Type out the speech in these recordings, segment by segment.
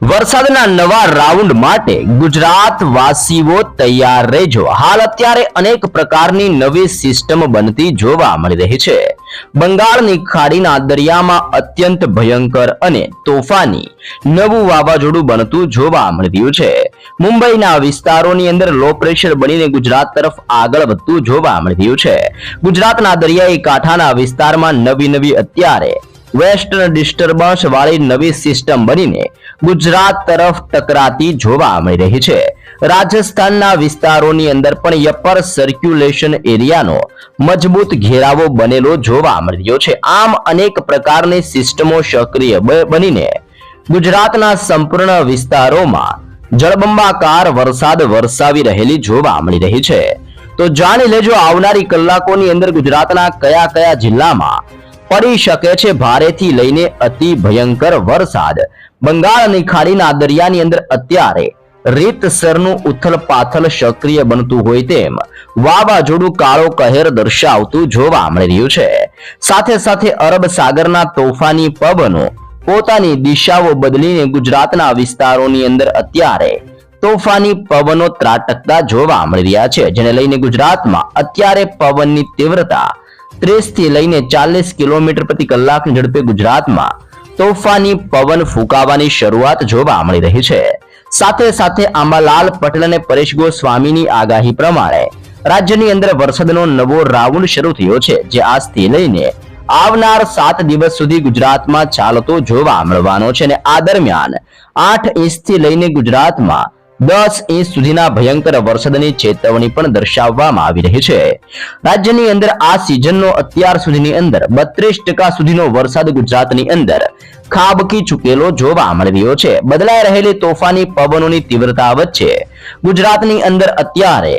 વરસાદના નવા રાઉન્ડ માટે ગુજરાત વાસીઓ તૈયાર રહેજો. હાલ અત્યારે અનેક પ્રકારની નવી સિસ્ટમ બનતી જોવા મળી રહી છે. બંગાળની ખાડીના દરિયામાં અત્યંત ભયંકર અને તોફાની નવું વાવાઝોડું બનતું જોવા મળી રહ્યું છે. મુંબઈના વિસ્તારોની અંદર લો પ્રેશર બનીને ગુજરાત તરફ આગળ વધતું જોવા મળી રહ્યું છે. ગુજરાતના દરિયાઈ કાંઠાના વિસ્તારમાં નવી નવી અત્યારે વેસ્ટર્ન ડિસ્ટર્બન્સ વાળી નવી સિસ્ટમ બનીને ગુજરાત તરફ ટકરાતી જોવા મળી રહી છે. રાજસ્થાનના વિસ્તારોની અંદર પણ યપર સર્ક્યુલેશન એરિયાનો મજબૂત ઘેરાવો બનેલો જોવા મળી રહ્યો છે. આમ અનેક પ્રકારની સિસ્ટમો સક્રિય બનીને ગુજરાતના સંપૂર્ણ વિસ્તારોમાં જળબંબાકાર વરસાદ વરસાવી રહેલી જોવા મળી રહી છે. તો જાણી લેજો આવનારી કલાકોની અંદર ગુજરાતના કયા કયા જિલ્લામાં પડી શકે છે ભારેથી લઈને અતિ ભયંકર વરસાદ. બંગાળની ખાડીના દરિયાની અંદર અત્યારે રીતસરનું ઉથલ પાથલ સક્રિય બનતું હોય તેમ વાવાઝોડું કાળો કહેર દર્શાવતું જોવા મળી રહ્યું છે. સાથે સાથે અરબ સાગરના તોફાની પવનો પોતાની દિશાઓ બદલીને ગુજરાતના વિસ્તારોની અંદર અત્યારે તોફાની પવનો ત્રાટકતા જોવા મળી રહ્યા છે, જેને લઈને ગુજરાતમાં અત્યારે પવનની તીવ્રતા ત્રીસથી લઈને ચાલીસ કિલોમીટર પ્રતિ કલાકની ઝડપે ગુજરાતમાં તોફાની પવન ફૂંકાવાની શરૂઆત જોવા મળી રહી છે. સાથે સાથે આંબાલાલ પટેલ અને પરેશ ગોસ્વામીની આગાહી પ્રમાણે રાજ્યની અંદર વરસાદનો નવો રાઉન્ડ શરૂ થયો છે, જે આજથી લઈને આવનાર સાત દિવસ સુધી ગુજરાતમાં ચાલતો જોવા મળવાનો છે અને આ દરમિયાન આઠ ઇંચથી લઈને ગુજરાતમાં દસ ઇંચ સુધીના ભયંકર વરસાદની ચેતવણી પણ દર્શાવવામાં આવી રહી છે. રાજ્યની અંદર આ સિઝનનો અત્યાર સુધીની અંદર બત્રીસ ટકા સુધીનો વરસાદ ગુજરાતની અંદર ખાબકી ચૂકેલો જોવા મળી રહ્યો છે. બદલાઈ રહેલી તોફાની પવનોની તીવ્રતા વચ્ચે ગુજરાતની અંદર અત્યારે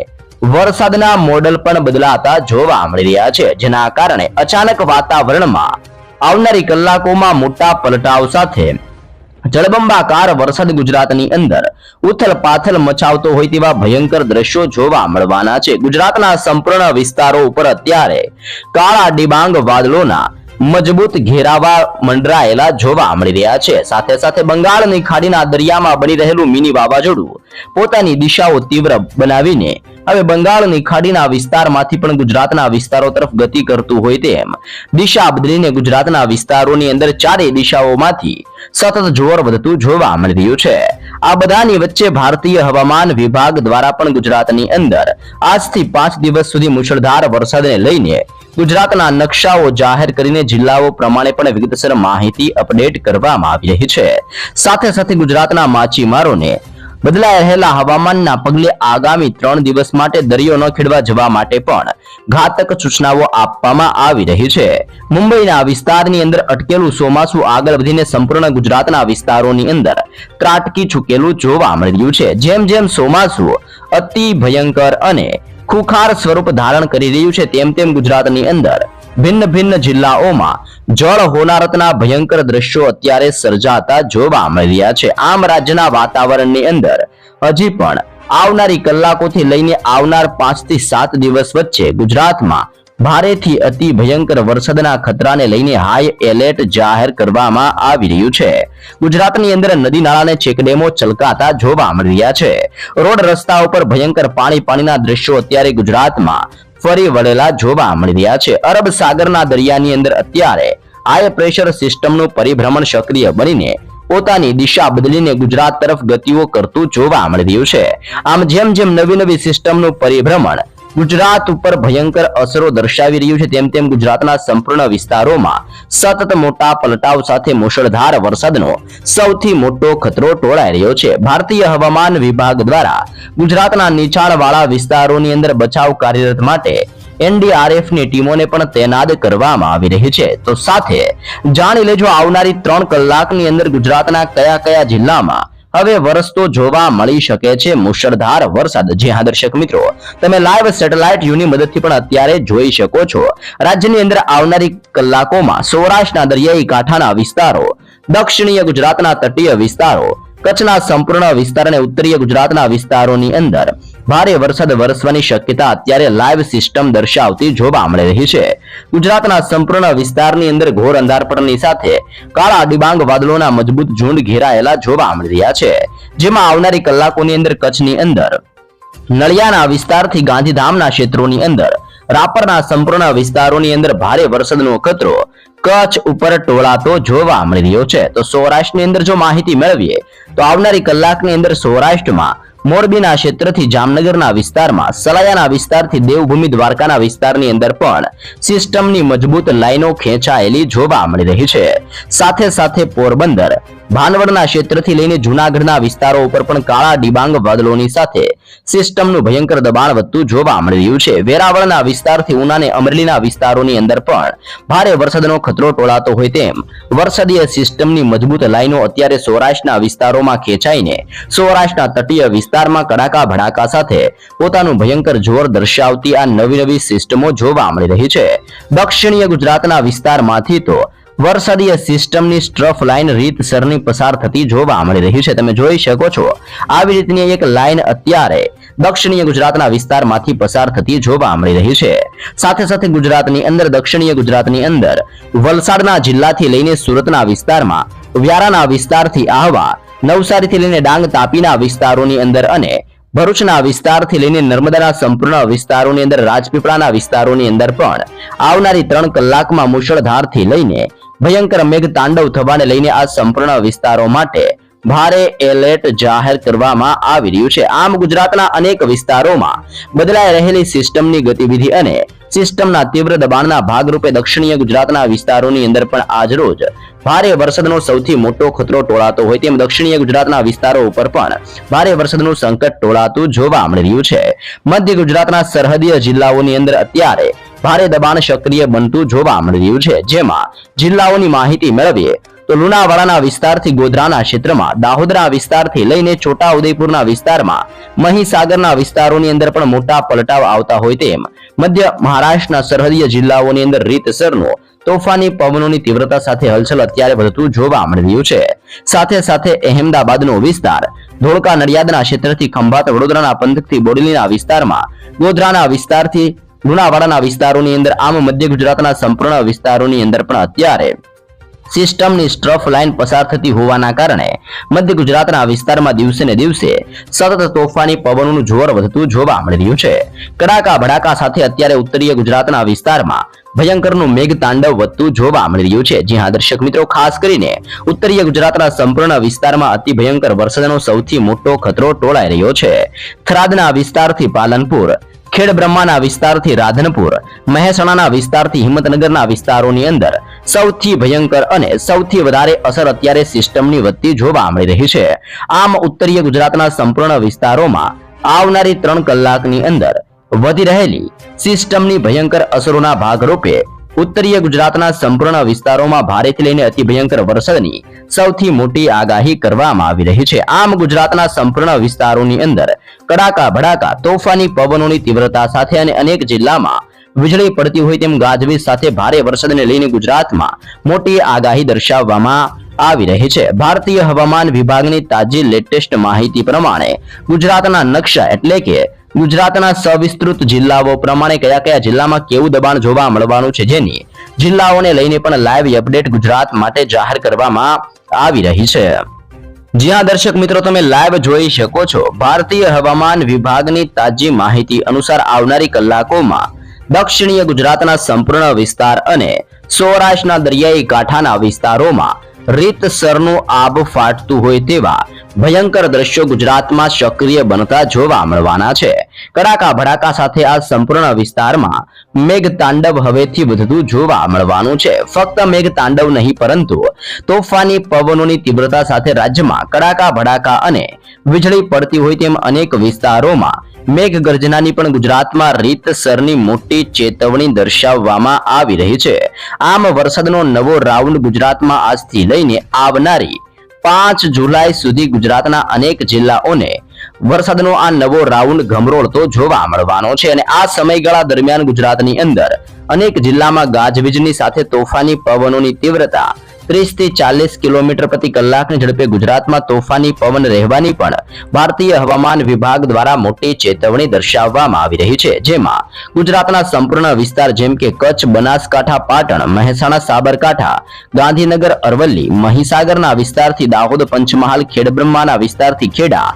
વરસાદના મોડલ પણ બદલાતા જોવા મળી રહ્યા છે. જેના કારણે અચાનક વાતાવરણમાં આવનારી કલાકોમાં મોટા પલટાવ સાથે જળબંબાકાર વરસાદ ગુજરાતની અંદર. ઉથલ પાથલ મચાવતો હોય તેવા ભયંકર દ્રશ્યો જોવા મળવાના છે. ગુજરાતના સંપૂર્ણ વિસ્તારો ઉપર અત્યારે કાળા ડિબાંગ વાદળોના મજબૂત ઘેરાવા મંડરાયેલા જોવા મળી રહ્યા છે. સાથે સાથે બંગાળની ખાડીના દરિયામાં બની રહેલું મિની વાવાઝોડું પોતાની દિશાઓ તીવ્ર બનાવીને હવે બંગાળની ખાડીના વિસ્તારમાંથી પણ ગુજરાતના વિસ્તારો તરફ ગતિ કરતું હોય તેમ. દિશા બદલીને ગુજરાતના વિસ્તારોની અંદર ચારેય દિશાઓમાંથી સતત જોર વધતું જોવા મળી રહ્યું છે. આ બધાની વચ્ચે ભારતીય હવામાન વિભાગ દ્વારા પણ ગુજરાતની અંદર આજથી પાંચ દિવસ સુધી મુશળધાર વરસાદને લઈને ગુજરાતના નકશાઓ જાહેર કરીને જિલ્લાઓ પ્રમાણે પણ વિગતસર માહિતી અપડેટ કરવામાં આવી રહી છે. સાથે સાથે ગુજરાતના માછીમારોને બદલાઈ રહેલા હવામાનના પગલે આગામી ત્રણ દિવસ માટે દરિયો ન ખેડવા જવા માટે પણ ઘાતક સૂચનાઓ આપવામાં આવી રહી છે. મુંબઈના વિસ્તારની અંદર અટકેલું ચોમાસું આગળ વધીને સંપૂર્ણ ગુજરાતના વિસ્તારોની અંદર ત્રાટકી ચૂકેલું જોવા મળી રહ્યું છે. જેમ જેમ ચોમાસું અતિ ભયંકર અને ખુખાર સ્વરૂપ ધારણ કરી રહ્યું છે, તેમ તેમ ગુજરાતની અંદર ભિન્ન ભિન્ન જિલ્લાઓમાં જળ હોનારતના ભયંકર દ્રશ્યો અત્યારે સર્જાતા જોવા મળી રહ્યા છે. આમ રાજ્યના વાતાવરણની અંદર હજી પણ આવનારી કલાકોથી લઈને આવનાર પાંચથી સાત દિવસ વચ્ચે ગુજરાતમાં ભારેથી અતિ ભયંકર વરસાદના ખતરાને લઈને હાઈ એલર્ટ જાહેર કરવામાં આવી રહ્યું છે. ગુજરાતની અંદર નદી નાળાને ચેકડેમો ચલકાતા જોવા મળી રહ્યા છે. રોડ રસ્તા ઉપર ભયંકર પાણી પાણીના દ્રશ્યો અત્યારે ગુજરાતમાં ફરી વળેલા જોવા મળી રહ્યા છે. અરબ સાગરના દરિયાની અંદર અત્યારે હાઈ પ્રેશર સિસ્ટમનું પરિભ્રમણ સક્રિય બનીને પોતાની દિશા બદલીને ગુજરાત તરફ ગતિઓ કરતું જોવા મળી રહ્યું છે. આમ જેમ જેમ નવી નવી સિસ્ટમનું પરિભ્રમણ ગુજરાત ઉપર ભયંકર અસરો દર્શાવી રહ્યું છે. તેમ તેમ ગુજરાતના સંપૂર્ણ વિસ્તારોમાં સતત મોટા પલટાવ સાથે મુશળધાર વરસાદનો સૌથી મોટો ખતરો ટોળાઈ રહ્યો છે. ભારતીય હવામાન વિભાગ દ્વારા ગુજરાતના નીચાણવાળા વિસ્તારોની અંદર બચાવ કાર્યરત માટે એનડીઆરએફની ટીમોને પણ તૈનાત કરવામાં આવી રહી છે. તો સાથે જાણી લેજો, આવનારી ત્રણ કલાકની અંદર ગુજરાતના કયા કયા જિલ્લામાં હવે વરસતો જોવા મળી શકે છે મુશળધાર વરસાદ. જે હા, દર્શક મિત્રો, તમે લાઈવ સેટેલાઇટ યુની મદદથી પણ અત્યારે જોઈ શકો છો. રાજ્યની અંદર આવનારી કલાકોમાં સૌરાષ્ટ્રના દરિયાઈ કાંઠાના વિસ્તારો, દક્ષિણીય ગુજરાતના તટીય વિસ્તારો, કચ્છના સંપૂર્ણ વિસ્તાર અને ઉત્તરીય ગુજરાતના વિસ્તારોની અંદર ભારે વરસાદ વરસવાની શક્યતા અત્યારે લાઈવ સિસ્ટમ દર્શાવતી જોવા મળી રહી છે. ગુજરાતના સંપૂર્ણ વિસ્તારની અંદર ઘોર અંધારપણની સાથે કાળા ડિબાંગ વાદળોના મજબૂત ઝુંડ ઘેરાયેલા જોવા મળી રહ્યા છે, જેમાં આવનારી કલાકોની અંદર કચ્છની અંદર, નળિયાના વિસ્તારથી ગાંધીધામના ક્ષેત્રોની અંદર, રાપરના સંપૂર્ણ વિસ્તારોની અંદર ભારે વરસાદનો ખતરો કચ્છ ઉપર ટોળાતો જોવા મળી રહ્યો છે. તો સૌરાષ્ટ્રની અંદર જો માહિતી મેળવીએ, તો આવનારી કલાકની અંદર સૌરાષ્ટ્રમાં મોરબીના ક્ષેત્રથી જામનગરના વિસ્તારમાં, સલાયાના વિસ્તારથી દેવભૂમિ દ્વારકાના વિસ્તારની અંદર પણ સિસ્ટમની મજબૂત લાઈનો ખેંચાયેલી જોવા મળી રહી છે. સાથે સાથે પોરબંદર, ભાનવડના ક્ષેત્રથી લઈને જૂનાગઢના વિસ્તારો ઉપર પણ કાળા ડિબાંગ વાદળોની સાથે સિસ્ટમનું ભયંકર દબાણ વધતું જોવા મળી રહ્યું છે. વેરાવળના વિસ્તારથી ઉના અમરેલીના વિસ્તારોની અંદર પણ ભારે વરસાદનો ખતરો ટોળાતો હોય તેમ વરસાદીય સિસ્ટમની મજબૂત લાઈનો અત્યારે સૌરાષ્ટ્રના વિસ્તારોમાં ખેંચાઈને સૌરાષ્ટ્રના તટીય વિસ્તારમાં કડાકા ભડાકા સાથે પોતાનું ભયંકર જોર દર્શાવતી આ નવી નવી સિસ્ટમો જોવા મળી રહી છે. દક્ષિણીય ગુજરાતના વિસ્તારમાંથી તો વરસાદીય સિસ્ટમની સ્ટ્રફ લાઇન રીતસરની પસાર થતી જોવા મળી રહી છે. તમે જોઈ શકો છો, આવી રીતની એક લાઇન અત્યારે દક્ષિણીય ગુજરાતના વિસ્તારમાંથી પસાર થતી જોવા મળી રહી છે. સાથે સાથે ગુજરાતની અંદર, દક્ષિણીય ગુજરાતની અંદર વલસાડના જિલ્લાથી લઈને સુરતના વિસ્તારમાં વ્યારાના વિસ્તારથી આહવા નવસારીથી લઈને ડાંગ તાપીના વિસ્તારોની અંદર અને ભરૂચના વિસ્તારથી લઈને નર્મદાના સંપૂર્ણ વિસ્તારોની અંદર, રાજપીપળાના વિસ્તારોની અંદર પણ આવનારી ત્રણ કલાકમાં મુશળધારથી લઈને ભયંકર મેઘ તાંડવ થવાને લઈને આ સંપૂર્ણ વિસ્તારો માટે ભારે એલર્ટ જાહેર કરવામાં આવી રહ્યું છે. આમ ગુજરાતના અનેક વિસ્તારોમાં બદલાઈ રહેલી સિસ્ટમની ગતિવિધિ અને સિસ્ટમના તીવ્ર દબાણના ભાગરૂપે દક્ષિણીય ગુજરાતના વિસ્તારોની અંદર પણ આજરોજ ભારે વરસાદનો સૌથી મોટો ખતરો ટોળાતો હોય તેમ દક્ષિણીય ગુજરાતના વિસ્તારો ઉપર પણ ભારે વરસાદનું સંકટ ટોળાતું જોવા મળી રહ્યું છે. મધ્ય ગુજરાતના સરહદીય જિલ્લાઓની અંદર અત્યારે ભારે દબાણ સક્રિય બનતું જોવા મળી રહ્યું છે. જેમાં જિલ્લાઓની માહિતી મેળવીએ તો લુણાવાડાના વિસ્તારથી ગોધરાના ક્ષેત્રમાં, દાહોદના વિસ્તારથી લઈને છોટા ઉદયપુરના વિસ્તારમાં, મહીસાગરના વિસ્તારોની અંદર પણ મોટા પલટાવ આવતા હોય તેમ, મધ્ય મહારાષ્ટ્રના સરહદીય જિલ્લાઓની અંદર રીતસરનો તોફાની પવનોની તીવ્રતા સાથે હલચલ અત્યારે વધતું જોવા મળી રહ્યું છે. સાથે સાથે અહેમદાબાદનો વિસ્તાર, ધોળકા નડિયાદના ક્ષેત્રથી ખંભાત વડોદરાના પંથકથી બોડેલીના વિસ્તારમાં, ગોધરાના વિસ્તારથી લુણાવાડાના વિસ્તારોની અંદર આમ મધ્ય ગુજરાતના સંપૂર્ણ વિસ્તારોની અંદર પણ અત્યારે સિસ્ટમની સ્ટ્રફ લાઇન પસાર થતી હોવાના કારણે મધ્ય ગુજરાતના વિસ્તારમાં દિવસે ને દિવસે સતત તોફાની પવનોનું જોર વધતું જોવા મળી રહ્યું છે. કડાકા ભડાકા સાથે અત્યારે ઉત્તરીય ગુજરાતના વિસ્તારમાં ભયંકરનું મેઘ તાંડવ વધતું જોવા મળી રહ્યું છે. જ્યાં દર્શક મિત્રો, ખાસ કરીને ઉત્તરીય ગુજરાતના સંપૂર્ણ વિસ્તારમાં અતિ ભયંકર વરસાદનો સૌથી મોટો ખતરો ટોળાઈ રહ્યો છે. થરાદના વિસ્તારથી પાલનપુર ખેડ બ્રહ્માના વિસ્તારથી રાધનપુર, મહેસાણાના વિસ્તારથી હિંમતનગરના વિસ્તારોની અંદર સૌથી ભયંકર અને સૌથી વધારે અસર અત્યારે સિસ્ટમની વધતી જોવા મળી રહી છે. આમ ઉત્તરીય ગુજરાતના સંપૂર્ણ વિસ્તારોમાં આવનારી ત્રણ કલાકની અંદર વધી રહેલી સિસ્ટમની ભયંકર અસરોના ભાગરૂપે ઉત્તરીય ગુજરાતના સંપૂર્ણ વિસ્તારોમાં ભારેથી લઈને અતિ ભયંકર વરસાદની સૌથી મોટી આગાહી કરવામાં આવી રહી છે. આમ ગુજરાતના સંપૂર્ણ વિસ્તારોની અંદર કડાકા ભડાકા, તોફાની પવનોની તીવ્રતા સાથે અને અનેક જિલ્લામાં વીજળી પડતી હોય તેમ ગાજવીજ સાથે ભારે વરસાદને લઈને ગુજરાતમાં મોટી આગાહી દર્શાવવામાં આવી રહી છે. ભારતીય હવામાન વિભાગની તાજી લેટેસ્ટ માહિતી પ્રમાણે ગુજરાતના નકશા એટલે કે ગુજરાતના સવિસ્તૃત જિલ્લાઓ પ્રમાણે કયા કયા જિલ્લામાં કેવું દબાણ જોવા મળવાનું છે જેની જિલ્લાઓને લઈને પણ લાઈવ અપડેટ ગુજરાત માટે જાહેર કરવામાં આવી રહી છે. જ્યાં દર્શક મિત્રો, તમે લાઈવ જોઈ શકો છો. ભારતીય હવામાન વિભાગની તાજી માહિતી અનુસાર આવનારી કલાકોમાં દક્ષિણીય ગુજરાતના સંપૂર્ણ વિસ્તાર અને સૌરાષ્ટ્રના દરિયાઈ કાંઠાના વિસ્તારોમાં રીતસરનું આબ ફાટતું હોય તેવા ભયંકર દ્રશ્યો ગુજરાતમાં સક્રિય બનતા જોવા મળવાના છે. કડાકા ભડાકા સાથે આ સંપૂર્ણ વિસ્તારમાં મેઘ તાંડવ હવેથી વધતું જોવા મળવાનું છે. ફક્ત મેઘ તાંડવ નહીં, પરંતુ તોફાની પવનોની તીવ્રતા સાથે રાજ્યમાં કડાકા ભડાકા અને વીજળી પડતી હોય તેમ અનેક વિસ્તારોમાં મેઘ ગર્જનાની પણ ગુજરાતમાં રીતસરની મોટી ચેતવણી દર્શાવવામાં આવી રહી છે. આમ વરસાદનો નવો રાઉન્ડ ગુજરાતમાં આજથી લઈને આવનારી પાંચ જુલાઈ સુધી ગુજરાતના અનેક જિલ્લાઓને વરસાદનો આ નવો રાઉન્ડ ગમરોળતો જોવા મળવાનો છે અને આ સમયગાળા દરમિયાન ગુજરાતની અંદર અનેક જિલ્લામાં ગાજવીજની સાથે તોફાની પવનોની તીવ્રતા ત્રીસથી ચાલીસ કિલોમીટર પ્રતિ કલાકની ઝડપે ગુજરાતમાં તોફાની, પવન, રહેવાની પણ ભારતીય હવામાન વિભાગ દ્વારા મોટી ચેતવણી દર્શાવવામાં આવી રહી છે. જેમાં ગુજરાતના સંપૂર્ણ વિસ્તાર જેમ કે કચ્છ, બનાસકાંઠા, પાટણ, મહેસાણા, સાબરકાંઠા, ગાંધીનગર, અરવલ્લી, મહીસાગરના વિસ્તારથી દાહોદ, પંચમહાલ, ખેડબ્રહ્માના વિસ્તારથી ખેડા,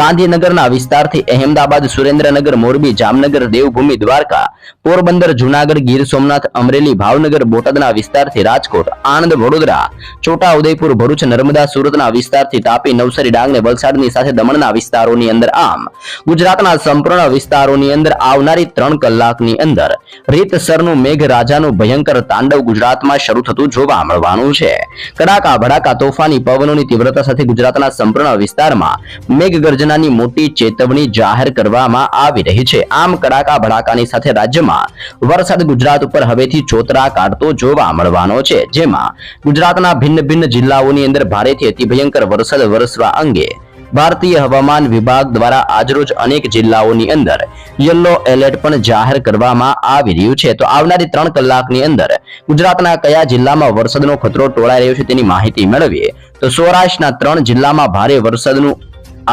ગાંધીનગરના વિસ્તારથી અહેમદાબાદ, સુરેન્દ્રનગર, મોરબી, જામનગર, દેવભૂમિ, દ્વારકા, પોરબંદર, જુનાગઢ, ગીર સોમનાથ, અમરેલી, ભાવનગર, બોટાદના વિસ્તારથી રાજકોટ, આણંદ, વડોદરા છોટા ઉદયપુર ભરૂચ, નર્મદા સુરતના વિસ્તારથી તાપી નવસારી ડાંગ વલસાડની સાથે દમણના વિસ્તારોની અંદર આમ. ગુજરાતના સંપૂર્ણ વિસ્તારોની અંદર આવનારી ત્રણ કલાકની અંદર રીતસરનું મેઘરાજાનું ભયંકર તાંડવ ગુજરાતમાં શરૂ થતું જોવા મળવાનું છે. કડાકા, ભડાકા, તોફાની પવનોની તીવ્રતા સાથે ગુજરાતના સંપૂર્ણ વિસ્તારમાં મેઘગર્જનાની મોટી ચેતવણી જાહેર કરવામાં આવી રહી છે. આમ કડાકા, ભડાકાની સાથે રાજ્યમાં વરસાદ ગુજરાત ઉપર હવેથી ચોતરા કાઢતો જોવા મળવાનો છે. જેમાં ગુજરાતના ભિન્ન ભિન્ન જિલ્લાઓની અંદર ભારેથી અતિ ભયંકર વરસાદ વરસવા અંગે ભારતીય હવામાન વિભાગ દ્વારા આજરોજ અનેક જિલ્લાઓની અંદર યલો એલર્ટ પણ જાહેર કરવામાં આવી રહ્યું છે. તો આવનારી ત્રણ કલાકની અંદર ગુજરાતના કયા જિલ્લામાં વરસાદનો ખતરો ટોળાઈ રહ્યો છે તેની માહિતી મેળવીએ. તો સૌરાષ્ટ્રના ત્રણ જિલ્લામાં ભારે વરસાદનું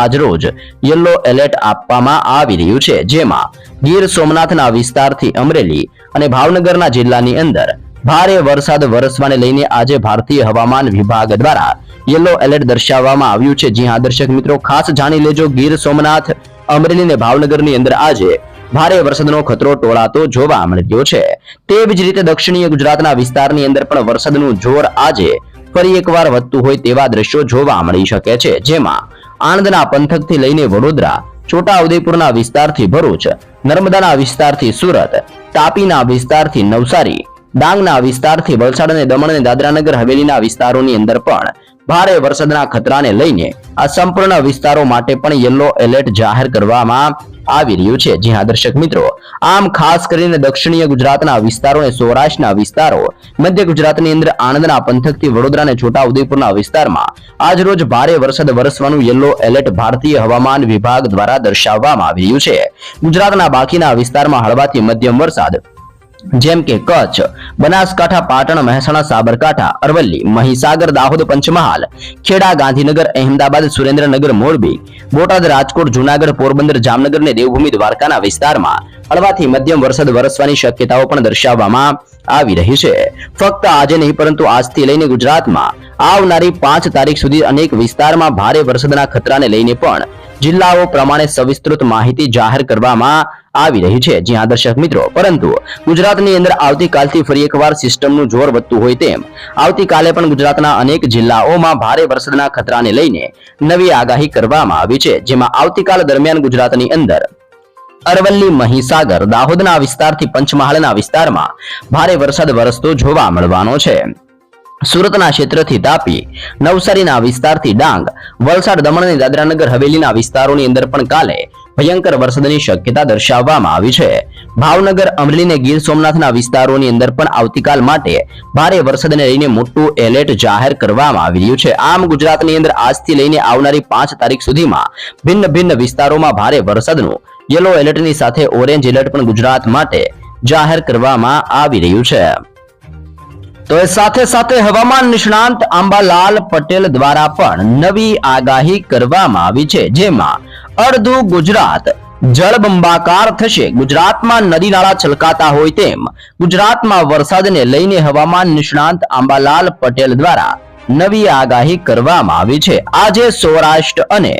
આજરોજ યલો એલર્ટ આપવામાં આવી રહ્યું છે. જેમાં ગીર સોમનાથના વિસ્તારથી અમરેલી અને ભાવનગરના જિલ્લાની અંદર ભારે વરસાદ વરસવાને લઈને આજે ભારતીય હવામાન વિભાગ દ્વારા યલો એલર્ટ દર્શાવવામાં આવ્યું છે. જી હા, દર્શક મિત્રો, ખાસ જાણી લેજો, ગીર સોમનાથ, અમરેલી અને ભાવનગરની અંદર આજે ભારે વરસાદનો ખતરો ટોળાતો જોવા મળી રહ્યો છે. તેવી જ રીતે દક્ષિણીય ગુજરાતના વિસ્તારની અંદર પણ વરસાદનું જોર આજે ફરી એકવાર વધતું હોય તેવા દ્રશ્યો જોવા મળી શકે છે. જેમાં આણંદના પંથકથી લઈને વડોદરા, છોટાઉદેપુરના વિસ્તારથી ભરૂચ, નર્મદાના વિસ્તારથી સુરત, તાપીના વિસ્તારથી નવસારી ડાંગના વિસ્તારથી વલસાડ અને દમણ અને દાદરાનગર હવેલીના વિસ્તારોની અંદર પણ ભારે વરસાદના ખતરાને લઈને આ સંપૂર્ણ વિસ્તારો માટે પણ યલો એલર્ટ જાહેર કરવામાં આવી રહ્યું છે. જી હા, દર્શક મિત્રો, આમ ખાસ કરીને દક્ષિણીય ગુજરાતના વિસ્તારો અને સૌરાષ્ટ્રના વિસ્તારો, મધ્ય ગુજરાતની અંદર આણંદના પંથકથી વડોદરા અને છોટાઉદેપુરના વિસ્તારમાં આજરોજ ભારે વરસાદ વરસવાનું યલો એલર્ટ ભારતીય હવામાન વિભાગ દ્વારા દર્શાવવામાં આવી રહ્યું છે. ગુજરાતના બાકીના વિસ્તારમાં હળવાથી મધ્યમ વરસાદ જેમ કે કચ્છ, બનાસકાંઠા, પાટણ, મહેસાણા, સાબરકાંઠા, અરવલ્લી, મહીસાગર, દાહોદ, પંચમહાલ, ખેડા, ગાંધીનગર, અહેમદાબાદ, સુરેન્દ્રનગર, મોરબી, બોટાદ, રાજકોટ, જુનાગઢ, પોરબંદર, જામનગર અને દેવભૂમિ દ્વારકાના વિસ્તારમાં હળવાથી મધ્યમ વરસાદ વરસવાની શક્યતાઓ પણ દર્શાવવામાં આવી રહી છે. ફક્ત આજે નહીં, પરંતુ આજથી લઈને ગુજરાતમાં આવનારી પાંચ તારીખ સુધી અનેક વિસ્તારમાં ભારે વરસાદના ખતરાને લઈને પણ જિલ્લાઓ પ્રમાણે સવિસ્તૃત માહિતી જાહેર કરવામાં આવી રહી છે. જી હા, દર્શક મિત્રો, પરંતુ ગુજરાતની અંદર આવતીકાલથી ફરી એકવાર સિસ્ટમનું જોર વધતું હોય તેમ, આવતીકાલે પણ ગુજરાતના અનેક જિલ્લાઓમાં ભારે વરસાદના ખતરાને લઈને નવી આગાહી કરવામાં આવી છે. જેમાં આવતીકાલ દરમિયાન ગુજરાતની અંદર અરવલ્લી, મહીસાગર, દાહોદના વિસ્તારથી પંચમહાલના વિસ્તારમાં ભારે વરસાદ વરસતો જોવા મળવાનો છે. સુરતના ક્ષેત્રથી તાપી, નવસારીના વિસ્તારથી ડાંગ, વલસાડ, દમણ અને દાદરાનગર, હવેલીના વિસ્તારોની અંદર પણ કાલે ભયંકર વરસાદની શક્યતા દર્શાવવામાં આવી છે. ભાવનગર અમરેલી અને ગીર સોમનાથના વિસ્તારોની અંદર પણ આવતીકાલ માટે ભારે વરસાદને લઈને મોટું એલર્ટ જાહેર કરવામાં આવી રહ્યું છે. આમ ગુજરાતની અંદર આજથી લઈને આવનારી પાંચ તારીખ સુધીમાં ભિન્ન ભિન્ન વિસ્તારોમાં ભારે વરસાદનું યલો એલર્ટની સાથે ઓરેન્જ એલર્ટ પણ ગુજરાત માટે જાહેર કરવામાં આવી રહ્યું છે. તો એ સાથે સાથે હવામાન નિષ્ણાંત આંબાલાલ પટેલ દ્વારા પણ નવી આગાહી કરવામાં આવી છે. જેમાં અડધું ગુજરાત. જળબંબાકાર થશે. ગુજરાતમાં નદી નાળા છલકાતા હોય તેમ ગુજરાતમાં વરસાદને લઈને હવામાન નિષ્ણાંત આંબાલાલ પટેલ દ્વારા નવી આગાહી કરવામાં આવી છે. આજે સૌરાષ્ટ્ર અને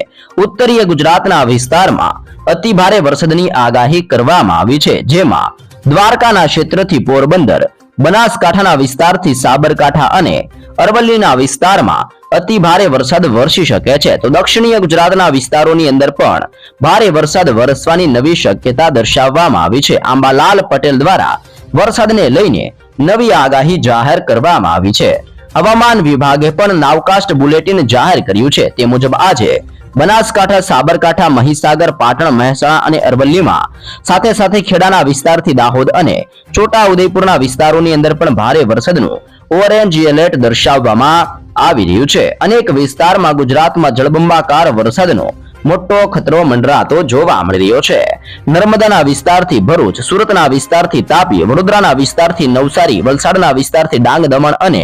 ઉત્તરીય ગુજરાતના વિસ્તારમાં અતિ ભારે વરસાદની આગાહી કરવામાં આવી છે. જેમાં દ્વારકાના ક્ષેત્રથી પોરબંદર, બનાસકાંઠાના વિસ્તારથી સાબરકાંઠા અને અરવલ્લીના વિસ્તારમાં અતિ ભારે વરસાદ વરસી શકે છે. તો દક્ષિણીય ગુજરાતના વિસ્તારોની અંદર પણ ભારે વરસાદ વરસવાની નવી શક્યતા દર્શાવવામાં આવી છે. આંબાલાલ પટેલ દ્વારા વરસાદને લઈને નવી આગાહી જાહેર કરવામાં આવી છે. હવામાન વિભાગે પણ નાવકાસ્ટ બુલેટિન જાહેર કર્યું છે. તે મુજબ આજે બનાસકાંઠા, સાબરકાંઠા, મહીસાગર, પાટણ, મહેસાણા અને અરવલ્લીમાં સાથે સાથે ખેડાના વિસ્તારથી દાહોદ અને છોટા ઉદયપુરના વિસ્તારોની અંદર પણ ભારે વરસાદનું ઓરેન્જ એલર્ટ દર્શાવવામાં આવી રહ્યું છે. અનેક વિસ્તારમાં ગુજરાતમાં જળબંબાકાર વરસાદનો મોટો ખતરો મંડરાતો જોવા મળી રહ્યો છે. નર્મદાના વિસ્તારથી ભરૂચ, સુરતના વિસ્તારથી તાપી, વડોદરાના વિસ્તારથી નવસારી, વલસાડના વિસ્તારથી ડાંગ, દમણ અને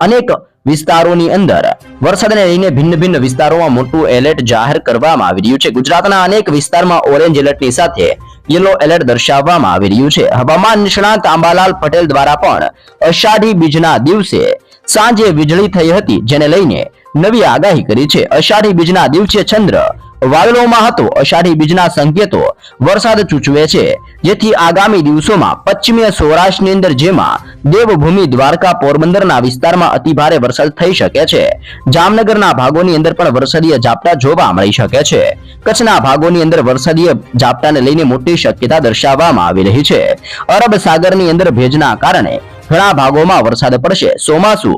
અનેક વિસ્તારોની અંદર વરસાદને લઈને ભિન્ન ભિન્ન વિસ્તારોમાં મોટું એલર્ટ જાહેર કરવામાં આવી રહ્યું છે. ગુજરાતના અનેક વિસ્તારમાં ઓરેન્જ એલર્ટની સાથે યલો એલર્ટ દર્શાવવામાં આવી રહ્યું છે. હવામાન નિષ્ણાંત આંબાલાલ પટેલ દ્વારા પણ અષાઢી બીજના દિવસે સાંજે વીજળી થઈ હતી, જેને લઈને નવી આગાહી કરી છે. અષાઢી બીજના દિવસે ચંદ્ર વાદળોમાં હતો. અષાઢી બીજના સંકેતો વરસાદ સૂચવે છે, જેથી આગામી દિવસોમાં પશ્ચિમીય સૌરાષ્ટ્રની અંદર જેમાં દેવભૂમિ દ્વારકા પોરબંદરના વિસ્તારમાં અતિભારે વરસાદ થઈ શકે છે. જામનગરના ભાગોની અંદર પણ વરસાદીય ઝાપટા જોવા મળી શકે છે. કચ્છના ભાગોની અંદર વરસાદીય ઝાપટાને લઈને મોટી શક્યતા દર્શાવવામાં આવી રહી છે. અરબ સાગરની અંદર ભેજના કારણે ઘણા ભાગોમાં વરસાદ પડશે. ચોમાસુ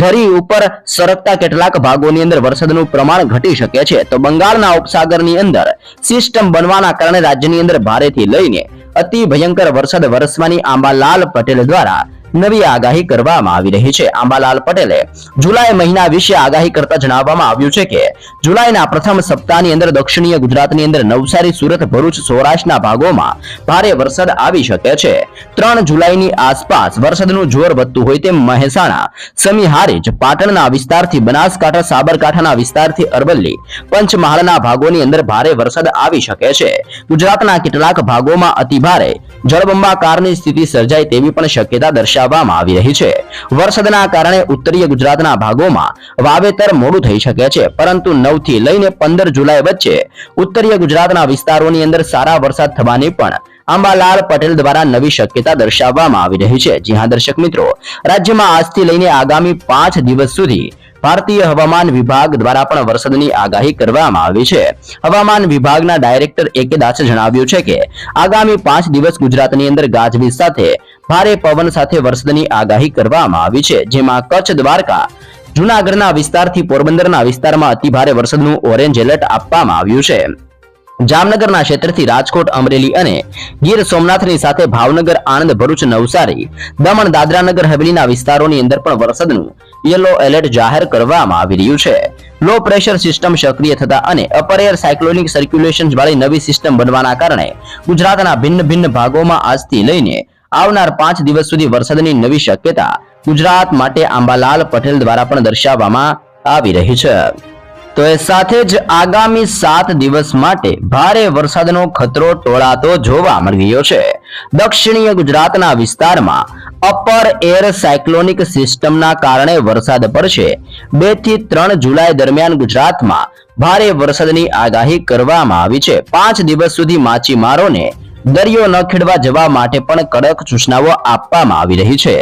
ધરી ઉપર સરકતા કેટલાક ભાગોની અંદર વરસાદનું પ્રમાણ ઘટી શકે છે. તો બંગાળના ઉપસાગરની અંદર સિસ્ટમ બનવાના કારણે રાજ્યની અંદર ભારેથી લઈને અતિ ભયંકર વરસાદ વરસવાની આંબાલાલ પટેલ દ્વારા નવી આગાહી કરવામાં આવી રહી છે. આંબાલાલ પટેલે જુલાઈ મહિના વિશે આગાહી કરતા જણાવવામાં આવ્યું છે કે, જુલાઈના પ્રથમ સપ્તાહની અંદર દક્ષિણીય ગુજરાતની અંદર નવસારી, સુરત, ભરૂચ, સૌરાષ્ટ્રના ભાગોમાં ભારે વરસાદ આવી શકે છે. ત્રણ જુલાઈની આસપાસ વરસાદનું જોર વધતું હોય તેમ મહેસાણા સમીહારીજ પાટણના વિસ્તારથી બનાસકાંઠા, સાબરકાંઠાના વિસ્તારથી અરવલ્લી, પંચમહાલના ભાગોની અંદર ભારે વરસાદ આવી શકે છે. ગુજરાતના કેટલાક ભાગોમાં અતિભારે જળબંબાકારની સ્થિતિ સર્જાય તેવી પણ શક્યતા દર્શાવવામાં આવી રહી છે. વરસાદના કારણે ઉત્તરીય ગુજરાતના ભાગોમાં વાવેતર મોડું થઈ શકે છે, પરંતુ નવથી લઈને પંદર જુલાઈ વચ્ચે ઉત્તરીય ગુજરાતના વિસ્તારોની અંદર સારા વરસાદ થવાની પણ આંબાલાલ પટેલ દ્વારા નવી શક્યતા દર્શાવવામાં આવી રહી છે. જી હા, દર્શક મિત્રો, રાજ્યમાં આજથી લઈને આગામી પાંચ દિવસ સુધી ભારતીય હવામાન વિભાગ દ્વારા પણ વરસાદની આગાહી કરવામાં આવી છે. હવામાન વિભાગના ડાયરેક્ટર એકે દાસે જણાવ્યું છે કે, આગામી પાંચ દિવસ ગુજરાતની અંદર ગાજવીજ સાથે ભારે પવન સાથે વરસાદની આગાહી કરવામાં આવી છે, જેમાં કચ્છ દ્વારકા, જુનાગઢના વિસ્તારથી પોરબંદરના વિસ્તારમાં અતિભારે વરસાદનું ઓરેન્જ એલર્ટ આપવામાં આવ્યું છે. જામનગરના ક્ષેત્રથી રાજકોટ, અમરેલી અને ગીર સોમનાથની સાથે ભાવનગર, આણંદ, ભરૂચ, નવસારી, દમણ દાદરાનગર હવેલીના વિસ્તારોની અંદર પણ વરસાદનું યલો એલર્ટ જાહેર કરવામાં આવી રહ્યું છે. લો પ્રેશર સિસ્ટમ સક્રિય થતા અને અપર એર સાયક્લોનિક સર્ક્યુલેશન વાળી નવી સિસ્ટમ બનવાના કારણે ગુજરાતના ભિન્ન ભિન્ન ભાગોમાં આજથી લઈને આવનાર પાંચ દિવસ સુધી વરસાદની નવી શક્યતા ગુજરાત માટે આંબાલાલ પટેલ દ્વારા પણ દર્શાવવામાં આવી રહી છે. તો એ સાથે જ આગામી સાત દિવસ માટે ભારે વરસાદનો ખતરો ટોળાતો જોવા મળી રહ્યો છે. દક્ષિણીય ગુજરાતના વિસ્તારમાં અપર એર સાયક્લોનિક સિસ્ટમના કારણે વરસાદ પડશે. બેથી ત્રણ જુલાઈ દરમિયાન ગુજરાતમાં ભારે વરસાદની આગાહી કરવામાં આવી છે. પાંચ દિવસ સુધી માછીમારોને દરિયો ન ખેડવા જવા માટે પણ કડક સૂચનાઓ આપવામાં આવી રહી છે.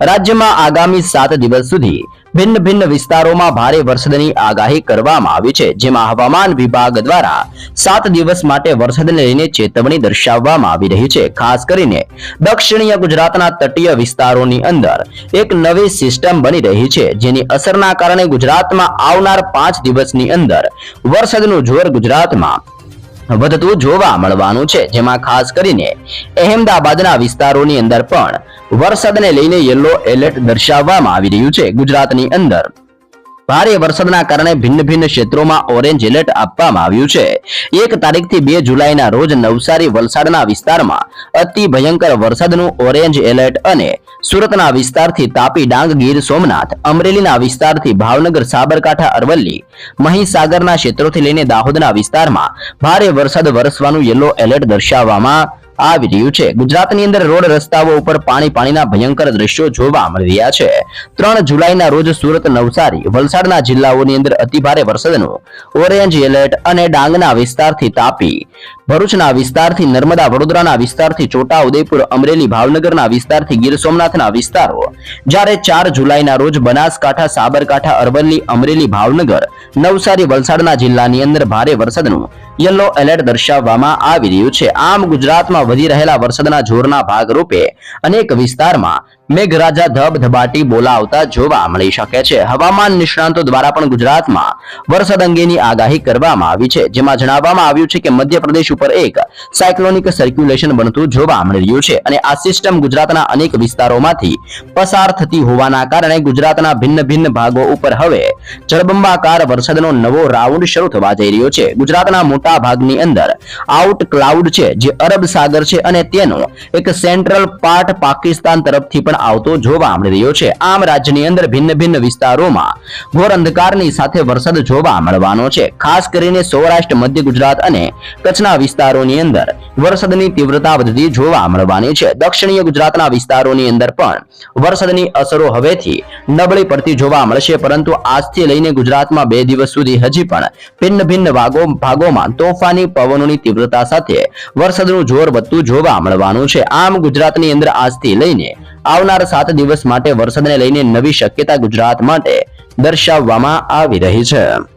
રાજ્યમાં આગામી સાત દિવસ સુધી ભિન્ન ભિન્ન વિસ્તારોમાં ભારે વરસાદની આગાહી કરવામાં આવી છે, જેમાં હવામાન વિભાગ દ્વારા સાત દિવસ માટે વરસાદને લઈને ચેતવણી દર્શાવવામાં આવી રહી છે. ખાસ કરીને દક્ષિણીય ગુજરાતના તટીય વિસ્તારોની અંદર એક નવી સિસ્ટમ બની રહી છે, જેની અસરના કારણે ગુજરાતમાં આવનાર પાંચ દિવસની અંદર વરસાદનું જોર ગુજરાતમાં વધતું જોવા મળવાનું છે. જેમાં ખાસ કરીને અહેમદાબાદના વિસ્તારોની અંદર પણ વરસાદને લઈને યલો એલર્ટ દર્શાવવામાં આવી રહ્યું છે ગુજરાતની અંદર. ભારે વરસાદના કારણે ભિન્ન ભિન્ન ક્ષેત્રોમાં ઓરેન્જ એલર્ટ આપવામાં આવ્યું છે. એક તારીખથી બે જુલાઈના રોજ નવસારી વલસાડના વિસ્તારમાં અતિ ભયંકર વરસાદનું ઓરેન્જ એલર્ટ અને સુરતના વિસ્તારથી તાપી ડાંગ ગીર સોમનાથ, અમરેલીના વિસ્તારથી ભાવનગર, સાબરકાંઠા, અરવલ્લી, મહીસાગરના ક્ષેત્રોથી લઈને દાહોદના વિસ્તારમાં ભારે વરસાદ વરસવાનું યલો એલર્ટ દર્શાવવામાં આવી રહ્યું છે. ગુજરાતની અંદર રોડ રસ્તાઓ ઉપર પાણી પાણીના ભયંકર દ્રશ્યો જોવા મળી રહ્યા છે. ત્રણ જુલાઈના રોજ સુરત, નવસારી, વલસાડના જિલ્લાઓની અંદર અતિભારે વરસાદનું ઓરેન્જ એલર્ટ અને ડાંગના વિસ્તારથી તાપી ભરૂચના વિસ્તારથી નર્મદા વડોદરાના વિસ્તારથી છોટા ઉદયપુર અમરેલી ભાવનગરના વિસ્તારથી ગીર સોમનાથના વિસ્તારો. જ્યારે ચાર જુલાઈના રોજ બનાસકાંઠા, સાબરકાંઠા, અરવલ્લી, અમરેલી, ભાવનગર, નવસારી, વલસાડના જિલ્લાની અંદર ભારે વરસાદનું યલો એલર્ટ દર્શાવવામાં આવી રહ્યું છે. આમ ગુજરાતમાં વધી રહેલા વરસાદના જોરના ભાગરૂપે અનેક વિસ્તારમાં મેઘરાજા ધબધબાટી બોલાવતા જોવા મળી શકે છે. હવામાન નિષ્ણાંતો દ્વારા પણ ગુજરાતમાં વરસાદ અંગેની આગાહી કરવામાં આવી છે. જેમાં જણાવવામાં આવ્યું છે કે મધ્યપ્રદેશ ઉપર એક સાયક્લોનિક સર્ક્યુલેશન બનતું જોવા મળી રહ્યું છે અને આ સિસ્ટમ ગુજરાતના અનેક વિસ્તારોમાંથી પસાર થતી હોવાના કારણે ગુજરાતના ભિન્ન ભિન્ન ભાગો ઉપર હવે જળબંબાકાર વરસાદનો નવો રાઉન્ડ શરૂ થવા જઈ રહ્યો છે. ગુજરાતના મોટા ભાગની અંદર આઉટ ક્લાઉડ છે, જે અરબ સાગર છે અને તેનો એક સેન્ટ્રલ પાર્ટ પાકિસ્તાન તરફથી પણ આવતો જોવા મળી રહ્યો છે. આમ રાજ્યની અંદર ભિન્ન ભિન્ન વિસ્તારોમાં ઘોર અંધકારની સાથે વરસાદ જોવા મળવાનો છે. ખાસ કરીને સૌરાષ્ટ્ર, મધ્ય ગુજરાત અને કચ્છના વિસ્તારોની અંદર. વરસાદની તીવ્રતા વધતી જોવા મળવાની છે. દક્ષિણીય ગુજરાતના વિસ્તારોની અંદર પણ વરસાદની અસરો હવેથી નબળી પડતી જોવા મળશે. પરંતુ આજથી લઈને ગુજરાતમાં બે દિવસ સુધી હજી પણ ભિન્ન ભિન્ન ભાગો ભાગોમાં તોફાની પવનોની તીવ્રતા સાથે વરસાદનું જોર વધતું જોવા મળવાનું છે. આમ ગુજરાતની અંદર આજથી લઈને આવનાર સાત દિવસ માટે વરસાદને લઈને નવી શક્યતા ગુજરાત માટે દર્શાવવામાં આવી રહી છે.